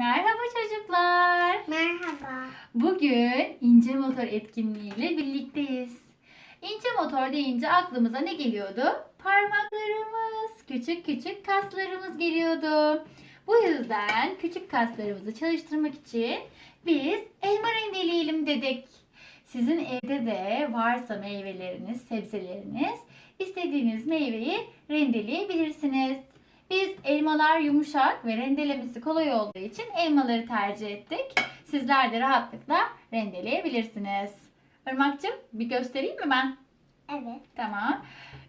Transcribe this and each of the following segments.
Merhaba çocuklar. Merhaba. Bugün ince motor etkinliğiyle birlikteyiz. İnce motor deyince aklımıza ne geliyordu? Parmaklarımız, küçük küçük kaslarımız geliyordu. Bu yüzden küçük kaslarımızı çalıştırmak için biz elma rendeleyelim dedik. Sizin evde de varsa meyveleriniz, sebzeleriniz istediğiniz meyveyi rendeleyebilirsiniz. Biz elmalar yumuşak ve rendelemesi kolay olduğu için elmaları tercih ettik. Sizler de rahatlıkla rendeleyebilirsiniz. Irmak'cığım bir göstereyim mi ben? Evet. Tamam.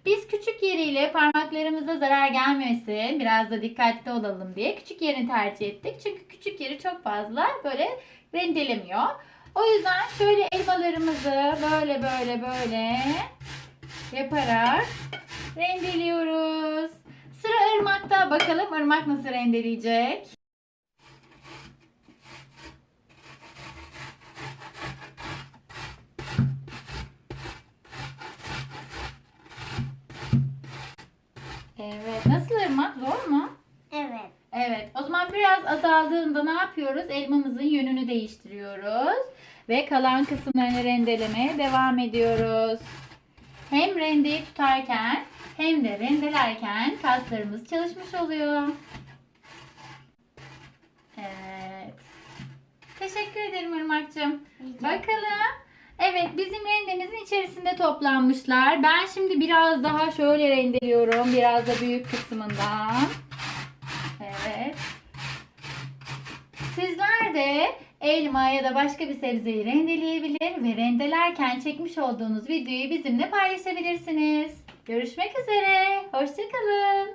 Biz küçük yeriyle parmaklarımıza zarar gelmesin, biraz da dikkatli olalım diye küçük yerini tercih ettik. Çünkü küçük yeri çok fazla böyle rendelemiyor. O yüzden şöyle elmalarımızı böyle böyle böyle yaparak rendeliyoruz. Bakalım Irmak nasıl rendeleyecek? Evet. Nasıl Irmak? Zor mu? Evet. Evet. O zaman biraz azaldığında ne yapıyoruz? Elmamızın yönünü değiştiriyoruz. Ve kalan kısımlarını rendelemeye devam ediyoruz. Hem rendeyi tutarken hem de rendelerken kaslarımız çalışmış oluyor. Evet. Teşekkür ederim Irmak'cığım. Bakalım. Evet bizim rendemizin içerisinde toplanmışlar. Ben şimdi biraz daha şöyle rendeliyorum. Biraz da büyük kısmından. Evet. Sizler de elma ya da başka bir sebzeyi rendeleyebilir ve rendelerken çekmiş olduğunuz videoyu bizimle paylaşabilirsiniz. Görüşmek üzere. Hoşçakalın.